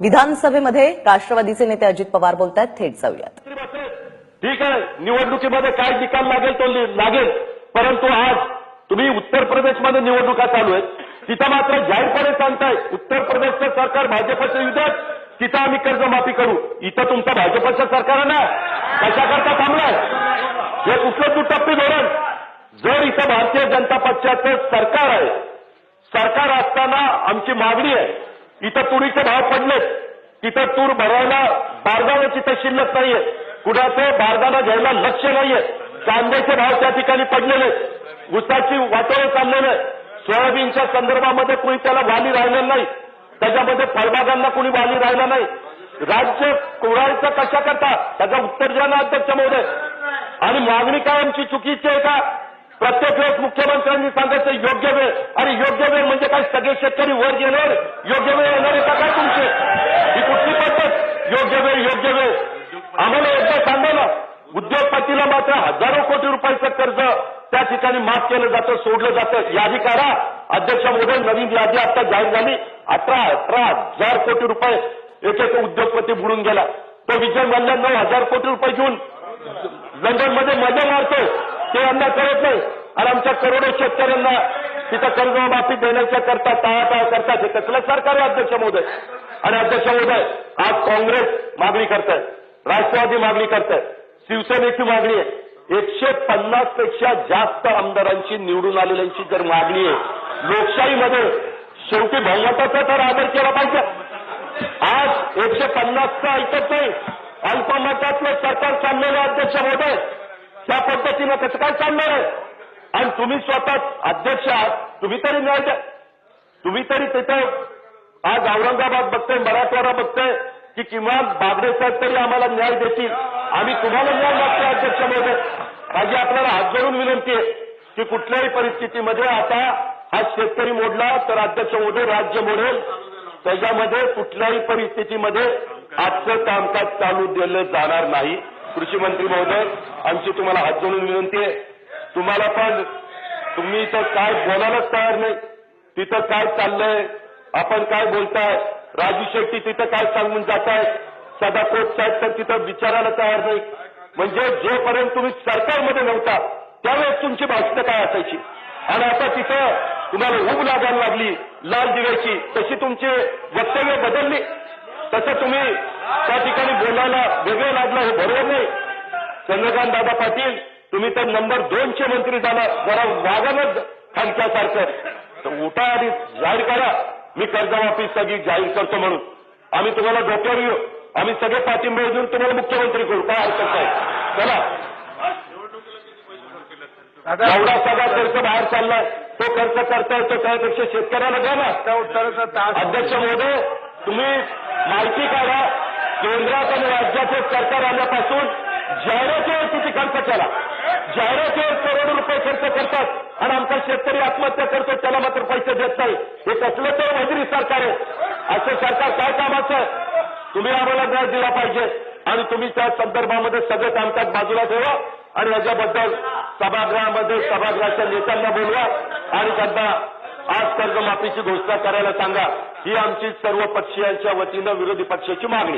विधानसभेमध्ये राष्ट्रवादीचे नेते अजित पवार बोलतायत थेट जाऊयात. ठीक आहे निवडणुकीमध्ये काय निकाल लागेल तो लागेल. परंतु आज तुम्ही उत्तर प्रदेशमध्ये निवडणुका चालू आहेत. तिथं मात्र जाहीरपणे सांगताय उत्तर प्रदेशचं सरकार भाजपचं युद्धात तिथं आम्ही कर्जमाफी करू. इथं तुमचं भाजपचं सरकार आहे ना कशाकरता थांबलाय? हे कुठलं दुटप्पी धोरण? जर इथं भारतीय जनता पक्षाचं सरकार आहे सरकार असताना आमची मागणी आहे इथं तुरीचे भाव पडलेत. तिथं तूर भरायला बारदाना तिथं शिल्लक नाहीये. कुणाचं बारदाना घ्यायला लक्ष नाहीये. कांद्याचे भाव त्या ठिकाणी पडलेले उसाची ऊसाची वाटोळं चाललेलं सोयाबीनच्या संदर्भामध्ये कुणी त्याला वाली राहिलेलं नाही. त्याच्यामध्ये फळबागांना कुणी वाली राहिला नाही. राज्य कोरायचं कशा करता त्याचा उत्तर द्या ना अध्यक्ष महोदय आणि मागणी काय आमची? चुकीची आहे का? प्रत्येक वेळेस मुख्यमंत्र्यांनी सांगायचं योग्य वेळ. आणि योग्य वेळ म्हणजे काय? सगळे शेतकरी वर येणार. योग्य वेळ येणार आहे काय तुमचे? ही कुठली पद्धत? योग्य वेळ योग्य वेळ. आम्हाला एकदा सांगा ना उद्योगपतीला मात्र हजारो कोटी रुपयाचं कर्ज त्या ठिकाणी माफ केलं जातं सोडलं जातं. यादी करा अध्यक्ष महोदय नवीन यादी आता जाहीर झाली. अठरा अठरा हजार कोटी रुपये एक एक उद्योगपती बुडून गेला. तो विजय मल्ल्या नऊ हजार कोटी रुपये घेऊन लंडनमध्ये मजा मारतो ते यांना करत नाही. आणि आमच्या करोडो शेतकऱ्यांना तिथं कर्जमाफी देण्याच्या करता टाळाटाळ करतात हे कसलं सरकार आहे अध्यक्ष महोदय? आणि अध्यक्ष महोदय आज काँग्रेस मागणी करताय. राष्ट्रवादी मागणी करताय. शिवसेनेची मागणी आहे. एकशे पन्नासपेक्षा जास्त आमदारांची निवडून आलेल्यांची जर मागणी आहे लोकशाहीमध्ये शेवटी बहुमताचा तर आदर केला पाहिजे. आज एकशे पन्नासचा ऐकत नाही. अल्पमतातलं सरकार चाललेलं अध्यक्ष महोदय. त्या पद्धतीनं कसं काय चालणार आहे? आणि तुम्ही स्वतः अध्यक्ष आहात तुम्ही तरी न्याय द्या. तुम्ही तरी तिथं आज औरंगाबाद बघतोय मराठवाडा बघतोय की किमान बागडे साहेब तरी आम्हाला न्याय देतील. आम्ही तुम्हाला न्याय मागतो अध्यक्ष महोदय माझी आपल्याला हात जोडून विनंती आहे की कुठल्याही परिस्थितीमध्ये आता हा शेतकरी मोडला तर अध्यक्ष मोडेल राज्य मोडेल त्याच्यामध्ये कुठल्याही परिस्थितीमध्ये आजचं कामकाज चालू दिलं जाणार नाही. कृषी मंत्री महोदय आमची तुम्हाला हात जोडून विनंती आहे. तुम्हाला पण तुम्ही इथं काय बोलायलाच तयार नाही. तिथं काय चाललंय आपण काय बोलताय राजू शेट्टी तिथं काय सांगून जाताय सदाकोट साहेब तर तिथं विचारायला तयार नाही. म्हणजे जोपर्यंत तुम्ही सरकारमध्ये नव्हता त्यावेळेस तुमची भाषणं काय असायची? आणि आता तिथं तुम्हाला ऊब लागायला लागली लाल दिव्याची तशी तुमची वक्तव्य बदलली. तसं तुम्ही त्या ठिकाणी बोलायला वेगळं लागलं हे बरोबर नाही. चंद्रकांत दादा पाटील तुम्ही तर नंबर दोनचे मंत्री झाला. जरा वागानच खालच्यासारखं. तर उठा आणि जाहीर करा. मी कर्जमाफी सगळी जाहीर करतो म्हणून. आम्ही तुम्हाला डोक्यावर येऊ आम्ही सगळे पाठिंबा देऊन तुम्हाला मुख्यमंत्री करू. काय हरकत नाही. चला. एवढा सगळा खर्च बाहेर चाललाय. तो खर्च करता येतो त्यापेक्षा शेतकऱ्याला द्या ना. अध्यक्ष महोदय तुम्ही माहिती काढा. केंद्रात आणि राज्याचं सरकार आल्यापासून जाहिरातीवर किती खर्च केला. जाहिरातीवर करोडो रुपये खर्च करतात आणि आमचा शेतकरी आत्महत्या करतो त्याला मात्र पैसे देत नाही. हे कसलं तर वजरी सरकार आहे. असं सरकार काय कामाचं तुम्ही आम्हाला न्याय दिला पाहिजे. आणि तुम्ही त्या संदर्भामध्ये सगळं कामकाज बाजूला ठेवा. आणि याच्याबद्दल सभागृहामध्ये सभागृहाच्या नेत्यांना बोलवा. आणि त्यांना आज कर्जमाफीची घोषणा करायला सांगा. ही आमची सर्व पक्षीयांच्या वतीनं विरोधी पक्षाची मागणी.